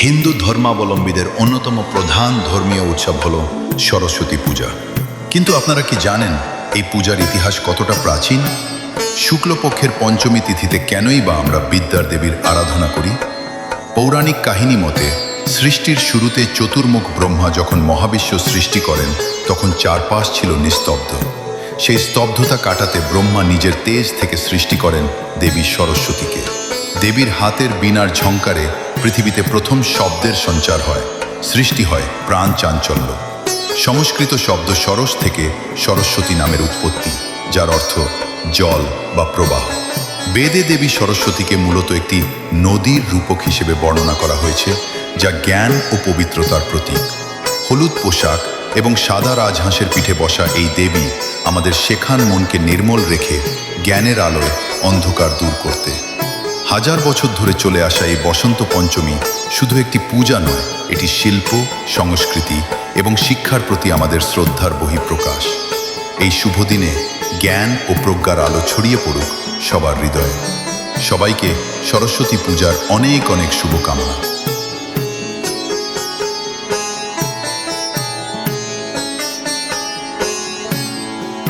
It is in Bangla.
হিন্দু ধর্মাবলম্বীদের অন্যতম প্রধান ধর্মীয় উৎসব হল সরস্বতী পূজা। কিন্তু আপনারা কি জানেন এই পূজার ইতিহাস কতটা প্রাচীন? শুক্লপক্ষের পঞ্চমী তিথিতে কেনই বা আমরা বিদ্যার দেবীর আরাধনা করি? পৌরাণিক কাহিনী মতে, সৃষ্টির শুরুতে চতুর্মুখ ব্রহ্মা যখন মহাবিশ্ব সৃষ্টি করেন, তখন চারপাশ ছিল নিস্তব্ধ। সেই স্তব্ধতা কাটাতে ব্রহ্মা নিজের তেজ থেকে সৃষ্টি করেন দেবী সরস্বতীকে। দেবীর হাতের বিনার ঝঙ্কারে পৃথিবীতে প্রথম শব্দের সঞ্চার হয়, সৃষ্টি হয় প্রাণ চাঞ্চল্য। সংস্কৃত শব্দ সরস থেকে সরস্বতী নামের উৎপত্তি, যার অর্থ জল বা প্রবাহ। বেদে দেবী সরস্বতীকে মূলত একটি নদীর রূপক হিসেবে বর্ণনা করা হয়েছে, যা জ্ঞান ও পবিত্রতার প্রতীক। হলুদ পোশাক এবং সাদা রাজহাঁসের পিঠে বসা এই দেবী আমাদের শেখান মনকে নির্মল রেখে জ্ঞানের আলোয় অন্ধকার দূর করতে। হাজার বছর ধরে চলে আসা এই বসন্ত পঞ্চমী শুধু একটি পূজা নয়, এটি শিল্প, সংস্কৃতি এবং শিক্ষার প্রতি আমাদের শ্রদ্ধার বহিঃপ্রকাশ। এই শুভ দিনে জ্ঞান ও প্রজ্ঞার আলো ছড়িয়ে পড়ুক সবার হৃদয়ে। সবাইকে সরস্বতী পূজার অনেক অনেক শুভকামনা।